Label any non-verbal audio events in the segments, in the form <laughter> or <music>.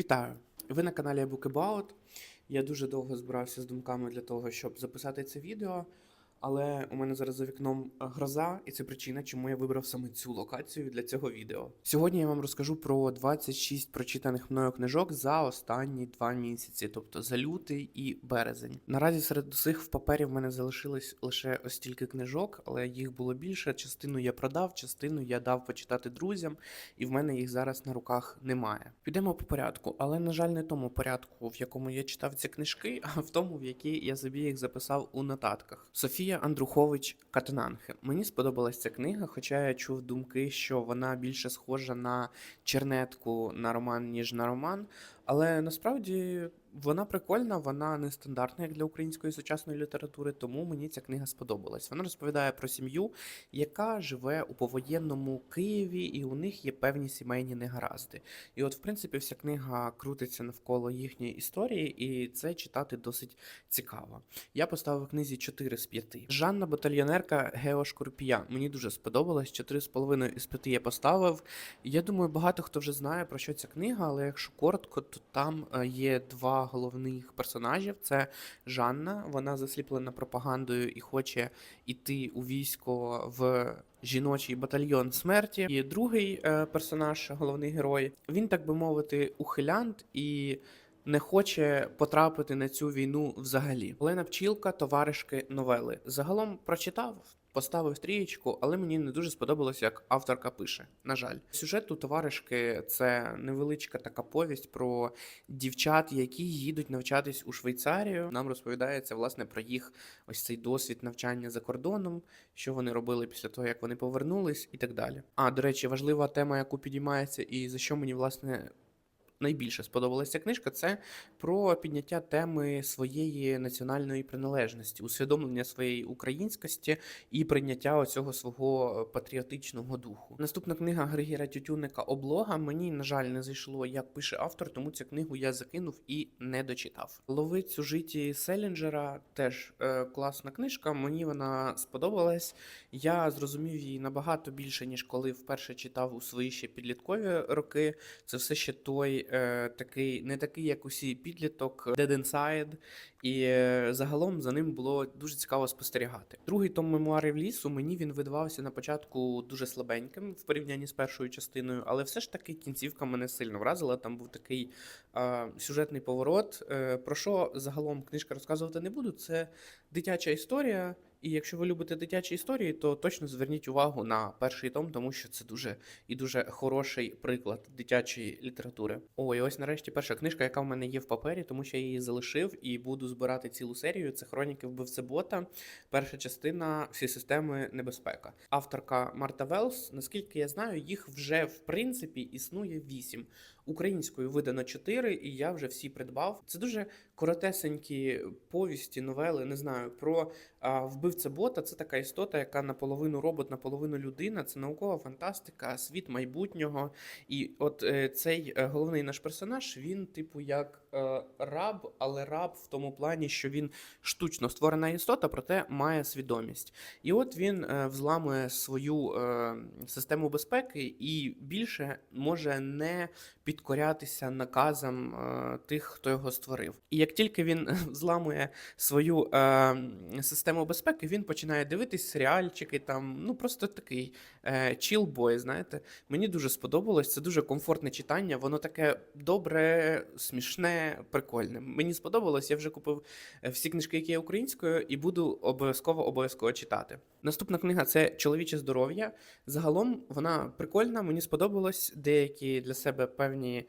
Вітаю! Ви на каналі Book Я дуже довго збирався з думками для того, щоб записати це відео, але у мене зараз за вікном е, гроза, і це причина, чому я вибрав саме цю локацію для цього відео. Сьогодні я вам розкажу про 26 прочитаних мною книжок за останні два місяці, тобто за лютий і березень. Наразі серед усіх в папері в мене залишилось лише ось стільки книжок, але їх було більше. Частину я продав, частину я дав почитати друзям, і в мене їх зараз на руках немає. Підемо по порядку, але на жаль, не тому порядку, в якому я читав ці книжки, а в тому, в який я собі їх записав у нотатках. Софія Андрухович Катананхе. Мені сподобалася ця книга, хоча я чув думки, що вона більше схожа на чернетку на роман, ніж на роман. Але насправді вона прикольна, вона нестандартна як для української сучасної літератури, тому мені ця книга сподобалась. Вона розповідає про сім'ю, яка живе у повоєнному Києві, і у них є певні сімейні негаразди. І от, в принципі, вся книга крутиться навколо їхньої історії, і це читати досить цікаво. Я поставив книзі 4 з 5. Жанна Батальйонерка Гео Шкурпія. Мені дуже сподобалось. 4,5 із 5 я поставив. Я думаю, багато хто вже знає про що ця книга, але якщо коротко, то там е, є два головних персонажів: це Жанна, вона засліплена пропагандою і хоче йти у військо в. Жіночий батальйон смерті. І другий е, персонаж, головний герой, він, так би мовити, ухилянт і не хоче потрапити на цю війну взагалі. Олена Пчілка, товаришки новели. Загалом прочитав. Поставив трієчку, але мені не дуже сподобалось, як авторка пише. На жаль, сюжет у товаришки це невеличка така повість про дівчат, які їдуть навчатись у Швейцарію. Нам розповідається власне про їх ось цей досвід навчання за кордоном, що вони робили після того, як вони повернулись, і так далі. А до речі, важлива тема, яку підіймається, і за що мені власне найбільше сподобалася книжка, це про підняття теми своєї національної приналежності, усвідомлення своєї українськості і прийняття оцього свого патріотичного духу. Наступна книга Григіра Тютюника Облога мені, на жаль, не зайшло, як пише автор, тому цю книгу я закинув і не дочитав. Ловець у житті Селінджера теж е, класна книжка. Мені вона сподобалась. Я зрозумів її набагато більше, ніж коли вперше читав у свої ще підліткові роки. Це все ще той е, такий, не такий, як усі підліток, Dead Inside, і е, загалом за ним було дуже цікаво спостерігати. Другий том мемуарів лісу мені він видавався на початку дуже слабеньким в порівнянні з першою частиною, але все ж таки кінцівка мене сильно вразила. Там був такий е, сюжетний поворот. Е, про що загалом книжка розказувати не буду. Це дитяча історія. І якщо ви любите дитячі історії, то точно зверніть увагу на перший том, тому що це дуже і дуже хороший приклад дитячої літератури. О, ось нарешті перша книжка, яка в мене є в папері, тому що я її залишив і буду збирати цілу серію. Це хроніки вбивцебота. Перша частина всі системи небезпека. Авторка Марта Велс. Наскільки я знаю, їх вже в принципі існує вісім. Українською видано чотири, і я вже всі придбав. Це дуже коротесенькі повісті, новели. Не знаю про а, вбивця бота. Це така істота, яка наполовину робот, наполовину людина. Це наукова фантастика, світ майбутнього. І от е, цей е, головний наш персонаж, він, типу, як раб, але раб в тому плані, що він штучно створена істота, проте має свідомість. І от він е, взламує свою е, систему безпеки і більше може не підкорятися наказам е, тих, хто його створив. І як тільки він зламує свою е, систему безпеки, він починає дивитись серіальчики, там, ну просто такий е, чілбой, знаєте. Мені дуже сподобалось, це дуже комфортне читання, воно таке добре, смішне, прикольне. Мені сподобалось, я вже купив е, всі книжки, які є українською, і буду обов'язково обов'язково читати. Наступна книга це Чоловіче здоров'я. Загалом вона прикольна, мені сподобалось. Деякі для себе певні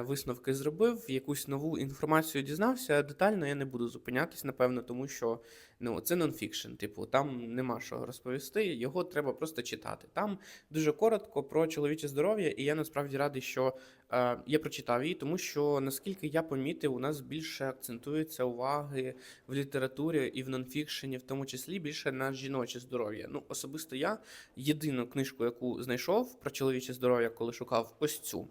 висновки зробив, якусь нову інформацію дізнався. Детально я не буду зупинятись, напевно, тому що ну, це нонфікшн. Типу, там нема що розповісти, його треба просто читати. Там дуже коротко про чоловіче здоров'я, і я насправді радий, що е, я прочитав її, тому що наскільки я помітив, у нас більше акцентується уваги в літературі і в нонфікшені, в тому числі більше на жіноче здоров'я. Ну, особисто я єдину книжку, яку знайшов про чоловіче здоров'я, коли шукав ось цю.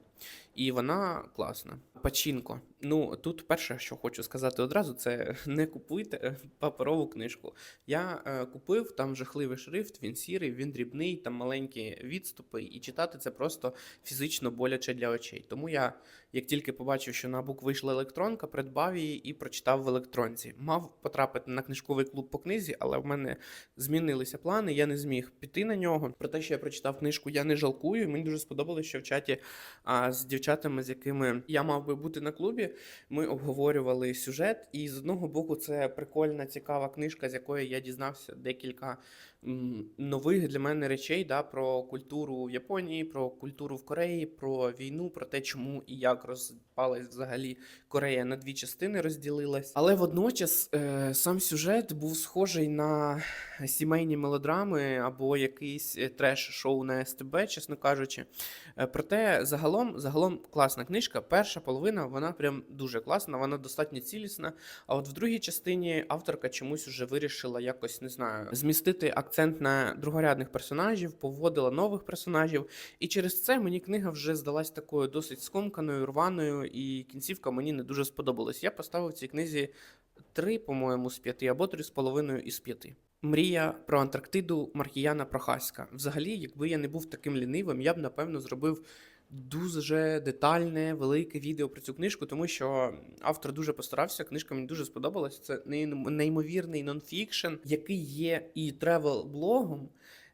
І вона класна. Пачінко. Ну тут перше, що хочу сказати одразу, це <laughs> не купуйте паперову книжку. Я е, купив там жахливий шрифт, він сірий, він дрібний, там маленькі відступи, і читати це просто фізично боляче для очей. Тому я, як тільки побачив, що на бук вийшла електронка, придбав її і прочитав в електронці. Мав потрапити на книжковий клуб по книзі, але в мене змінилися плани. Я не зміг піти на нього. Про те, що я прочитав книжку, я не жалкую. Мені дуже сподобалося, що в чаті а, з дівчатами, з якими я мав би бути на клубі, ми обговорювали сюжет. І з одного боку, це прикольна, цікава книжка, з якої я дізнався декілька нових для мене речей да, про культуру в Японії, про культуру в Кореї, про війну, про те, чому і як розпалась взагалі Корея на дві частини розділилась. Але водночас е, сам сюжет був схожий на сімейні мелодрами або якийсь е, треш-шоу на СТБ, чесно кажучи. Е, Проте загалом, загалом класна книжка. Перша половина вона прям дуже класна, вона достатньо цілісна. А от в другій частині авторка чомусь уже вирішила якось не знаю змістити акцент на другорядних персонажів, поводила нових персонажів. І через це мені книга вже здалась такою досить скомканою, рваною, і кінцівка мені не дуже сподобалась. Я поставив цій книзі три, по-моєму, з п'яти, або три з половиною із п'яти. Мрія про Антарктиду Маркіяна Прохаська. Взагалі, якби я не був таким лінивим, я б напевно зробив дуже детальне, велике відео про цю книжку, тому що автор дуже постарався. Книжка мені дуже сподобалась. Це неймовірний нонфікшн, який є і тревел-блогом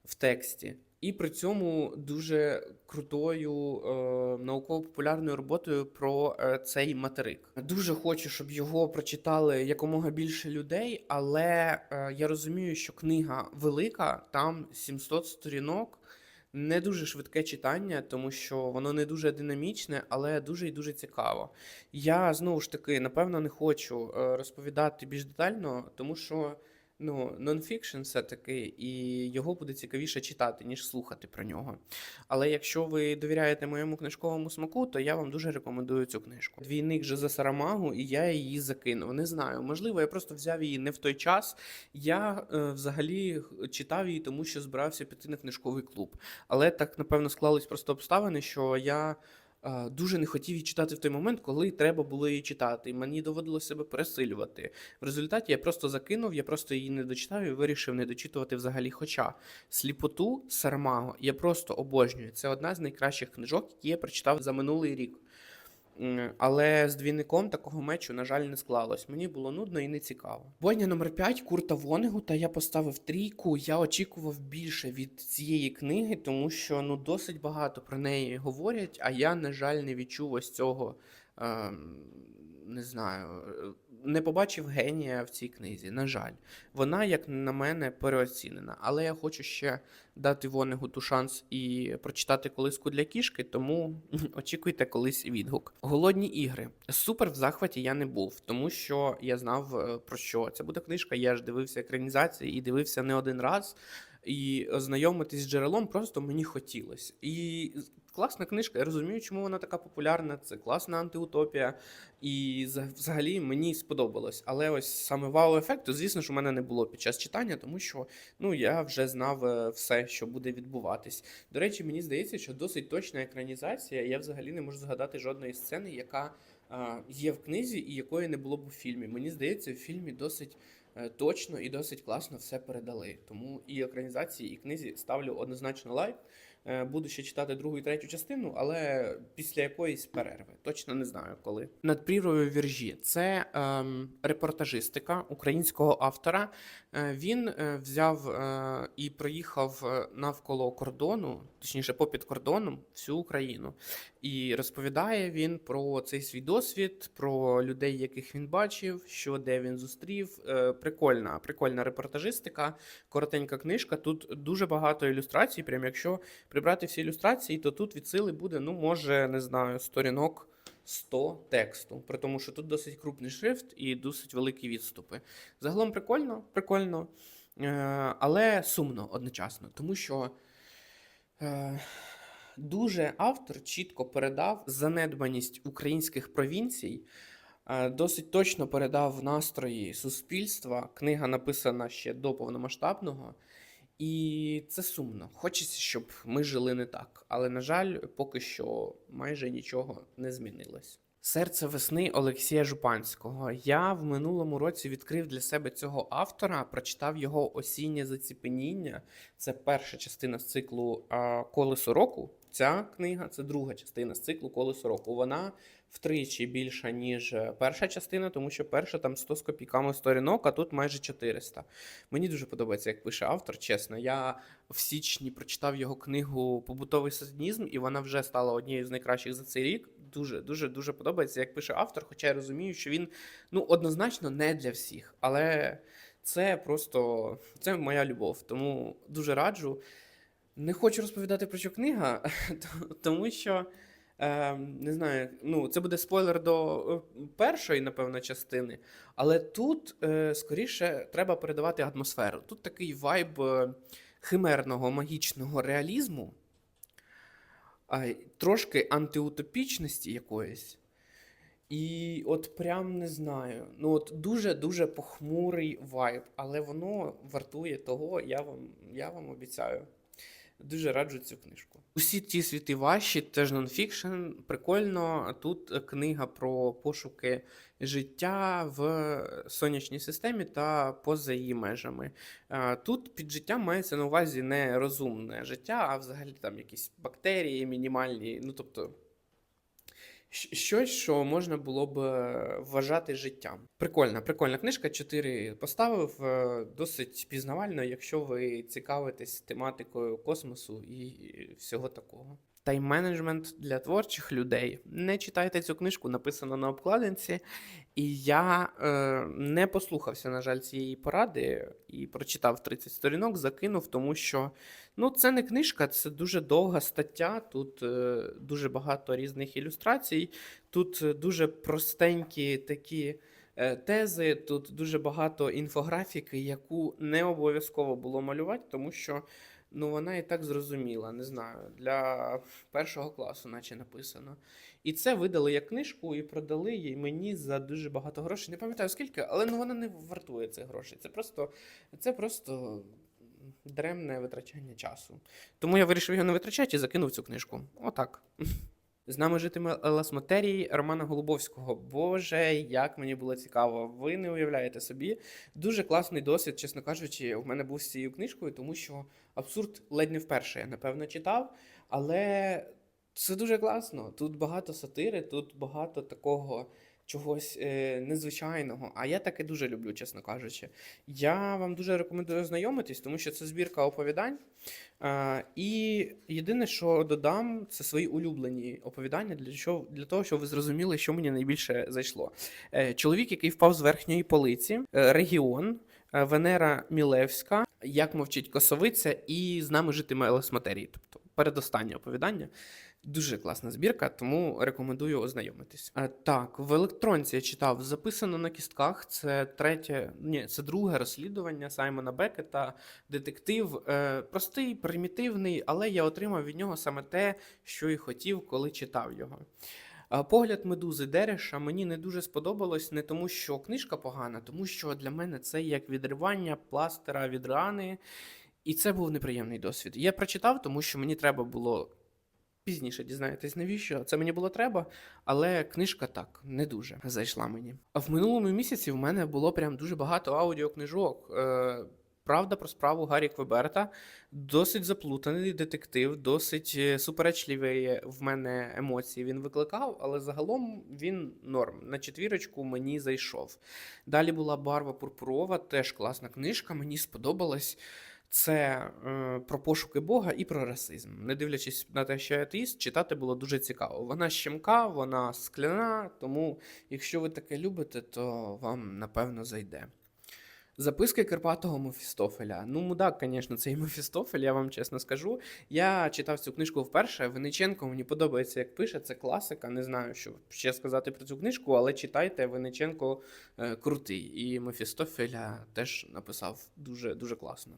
в тексті. І при цьому дуже крутою е, науково-популярною роботою про е, цей материк. Дуже хочу, щоб його прочитали якомога більше людей, але е, я розумію, що книга велика, там 700 сторінок. Не дуже швидке читання, тому що воно не дуже динамічне, але дуже і дуже цікаво. Я знову ж таки, напевно, не хочу е, розповідати більш детально, тому що ну, нонфікшн все-таки, і його буде цікавіше читати, ніж слухати про нього. Але якщо ви довіряєте моєму книжковому смаку, то я вам дуже рекомендую цю книжку. Двійник Жозе Сарамагу, і я її закинув. Не знаю, можливо, я просто взяв її не в той час. Я е, взагалі читав її, тому що збирався піти на книжковий клуб. Але так, напевно, склались просто обставини, що я. Е, Дуже не хотів її читати в той момент, коли треба було її читати, і мені доводилося себе пересилювати. В результаті я просто закинув, я просто її не дочитав і вирішив не дочитувати взагалі. Хоча сліпоту Сармаго я просто обожнюю. Це одна з найкращих книжок, які я прочитав за минулий рік. Але з двійником такого мечу, на жаль, не склалось. Мені було нудно і не цікаво. Бойня номер 5 Курта Вонегута я поставив трійку. Я очікував більше від цієї книги, тому що ну досить багато про неї говорять, а я, на жаль, не відчув ось цього. Е, не знаю, не побачив генія в цій книзі. На жаль, вона, як на мене, переоцінена. Але я хочу ще дати Вонегуту шанс і прочитати колиску для кішки, тому <laughs> очікуйте колись відгук. Голодні ігри. Супер в захваті я не був, тому що я знав е, про що це буде книжка. Я ж дивився екранізації і дивився не один раз. І ознайомитись з джерелом просто мені хотілося. І класна книжка, я розумію, чому вона така популярна. Це класна антиутопія. І за- взагалі мені сподобалось. Але ось саме вау-ефекту, звісно ж, у мене не було під час читання, тому що ну, я вже знав е, все, що буде відбуватись. До речі, мені здається, що досить точна екранізація. Я взагалі не можу згадати жодної сцени, яка є в книзі і якої не було б у фільмі. Мені здається, в фільмі досить точно і досить класно все передали. Тому і екранізації, і книзі ставлю однозначно лайк. Е, Буду ще читати другу і третю частину, але після якоїсь перерви. Точно не знаю коли. Над прірвою віржі це ем, репортажистика українського автора. Е, Він е, взяв е, і проїхав навколо кордону, точніше, попід кордоном, всю Україну. І розповідає він про цей свій досвід, про людей, яких він бачив, що де він зустрів. Е, Прикольна, прикольна репортажистика, коротенька книжка. Тут дуже багато ілюстрацій. Прям якщо прибрати всі ілюстрації, то тут від сили буде, ну, може, не знаю, сторінок 100 тексту. При тому, що тут досить крупний шрифт і досить великі відступи. Загалом прикольно, прикольно, е, але сумно одночасно, тому що. Е, Дуже автор чітко передав занедбаність українських провінцій, е, досить точно передав настрої суспільства. Книга написана ще до повномасштабного. І це сумно. Хочеться, щоб ми жили не так. Але, на жаль, поки що майже нічого не змінилось. Серце весни Олексія Жупанського. Я в минулому році відкрив для себе цього автора, прочитав його осіннє заціпеніння. Це перша частина з циклу Колесо року. Ця книга це друга частина з циклу Колесо року. Вона втричі більша, ніж е, перша частина, тому що перша там 100 з копійками сторінок, а тут майже 400. Мені дуже подобається, як пише автор, чесно. Я в січні прочитав його книгу Побутовий саднізм, і вона вже стала однією з найкращих за цей рік. Дуже, дуже, дуже подобається, як пише автор, хоча я розумію, що він ну, однозначно не для всіх. Але це просто це моя любов. Тому дуже раджу. Не хочу розповідати про що книга, <laughs> тому що. Е, не знаю, ну це буде спойлер до е, першої, напевно, частини, але тут е, скоріше треба передавати атмосферу. Тут такий вайб е, химерного магічного реалізму, а, трошки антиутопічності якоїсь. І от прям не знаю. Ну от дуже-дуже похмурий вайб, але воно вартує того, я вам, я вам обіцяю. Дуже раджу цю книжку. Усі ті світи ваші, теж нонфікшн. Прикольно. Тут книга про пошуки життя в сонячній системі та поза її межами. Е, Тут під життям мається на увазі не розумне життя, а взагалі там якісь бактерії мінімальні. Ну тобто. Щось, що можна було б е, вважати життям. Прикольна, прикольна книжка. Чотири поставив. е, Досить пізнавально, якщо ви цікавитесь тематикою космосу і всього такого. Тайм-менеджмент для творчих людей. Не читайте цю книжку, написано на обкладинці. І я е, не послухався, на жаль, цієї поради і прочитав 30 сторінок, закинув, тому що ну, це не книжка, це дуже довга стаття. Тут е, дуже багато різних ілюстрацій, тут е, дуже простенькі такі е, тези, тут дуже багато інфографіки, яку не обов'язково було малювати, тому що ну, вона і так зрозуміла, не знаю, для першого класу, наче написано. І це видали як книжку і продали їй мені за дуже багато грошей. Не пам'ятаю скільки, але ну вона не вартує цих грошей. Це просто, це просто Дремне витрачання часу. Тому я вирішив його не витрачати і закинув цю книжку. Отак. З нами житиме Елас Матерії Романа Голубовського. Боже, як мені було цікаво. Ви не уявляєте собі. Дуже класний досвід, чесно кажучи, в мене був з цією книжкою, тому що абсурд ледь не вперше я, напевно, читав. Але це дуже класно. Тут багато сатири, тут багато такого чогось е, незвичайного. А я таке дуже люблю, чесно кажучи. Я вам дуже рекомендую ознайомитись, тому що це збірка оповідань. Е, і єдине, що додам, це свої улюблені оповідання для, що, для того, щоб ви зрозуміли, що мені найбільше зайшло. Е, чоловік, який впав з верхньої полиці, е, регіон. е, Венера Мілевська, як мовчить косовиця, і з нами житиме Елес Матерії. Тобто передостаннє оповідання. Дуже класна збірка, тому рекомендую ознайомитись. Е, Так, в електронці я читав записано на кістках. Це третє, ні, це друге розслідування Саймона Бекета. Детектив е, простий, примітивний, але я отримав від нього саме те, що і хотів, коли читав його. Е, Погляд медузи Дереша мені не дуже сподобалось, не тому, що книжка погана, тому що для мене це як відривання пластира від рани, і це був неприємний досвід. Я прочитав, тому що мені треба було пізніше дізнаєтесь, навіщо це мені було треба, але книжка так не дуже зайшла мені. А в минулому місяці в мене було прям дуже багато аудіокнижок. Е, Правда про справу Гаррі Квеберта. Досить заплутаний детектив, досить е, суперечливі в мене емоції він викликав, але загалом він норм. На четвірочку мені зайшов. Далі була Барва Пурпурова, теж класна книжка, мені сподобалась. Це е, про пошуки Бога і про расизм. Не дивлячись на те, що я атеїст, читати було дуже цікаво. Вона щемка, вона скляна, тому якщо ви таке любите, то вам напевно зайде. Записки Карпатого Мефістофеля. Ну, мудак, звісно, цей Мефістофель, я вам чесно скажу. Я читав цю книжку вперше. Винниченко мені подобається, як пише, це класика. Не знаю, що ще сказати про цю книжку, але читайте, Винниченко е, крутий. І Мефістофеля теж написав дуже, дуже класно.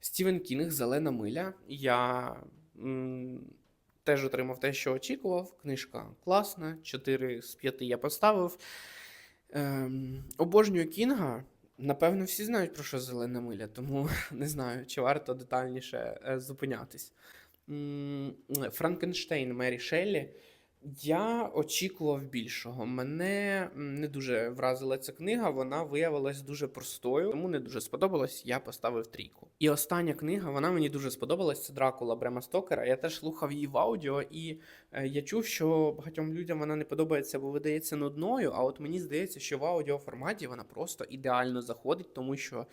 Стівен Кінг Зелена миля. Я теж отримав те, що очікував. Книжка класна. 4 з 5 я поставив. Ем, обожнюю Кінга. Напевно, всі знають про що зелена миля, тому <laughs> не знаю, чи варто детальніше е, зупинятись. Франкенштейн Мері Шеллі. Я очікував більшого. Мене не дуже вразила ця книга, вона виявилась дуже простою, тому не дуже сподобалось. Я поставив трійку. І остання книга, вона мені дуже сподобалась. Це Дракула Брема Стокера. Я теж слухав її в аудіо, і е, я чув, що багатьом людям вона не подобається, бо видається нудною. А от мені здається, що в аудіоформаті вона просто ідеально заходить, тому що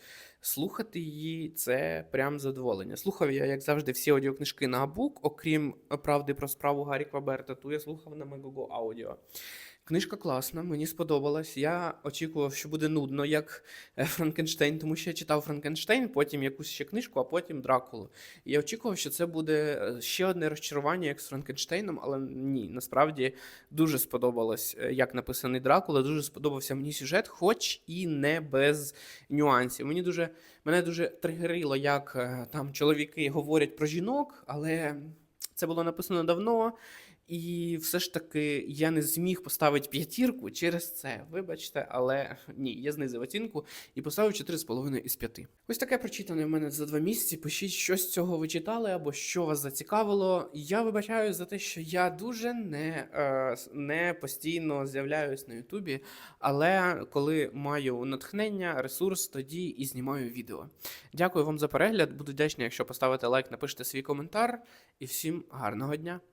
слухати її це прям задоволення. Слухав я, як завжди, всі аудіокнижки на Абук, окрім правди про справу Гаррі Кваберта, ту я слухав на Megogo аудіо. Книжка класна, мені сподобалась. Я очікував, що буде нудно, як е, Франкенштейн, тому що я читав Франкенштейн, потім якусь ще книжку, а потім Дракулу. І я очікував, що це буде е, ще одне розчарування, як з Франкенштейном, але ні, насправді дуже сподобалось, е, як написаний Дракула. Дуже сподобався мені сюжет, хоч і не без нюансів. Мені дуже мене дуже тригерило, як там чоловіки говорять про жінок, але це було написано давно. І все ж таки я не зміг поставити п'ятірку через це. Вибачте, але <laughs> ні, я знизив оцінку і поставив 4,5 із 5. Ось таке прочитане в мене за два місяці. Пишіть, що з цього ви читали або що вас зацікавило. Я вибачаю за те, що я дуже не, е, не постійно з'являюсь на Ютубі, але коли маю натхнення, ресурс, тоді і знімаю відео. Дякую вам за перегляд. Буду вдячний, якщо поставите лайк, напишете свій коментар. І всім гарного дня!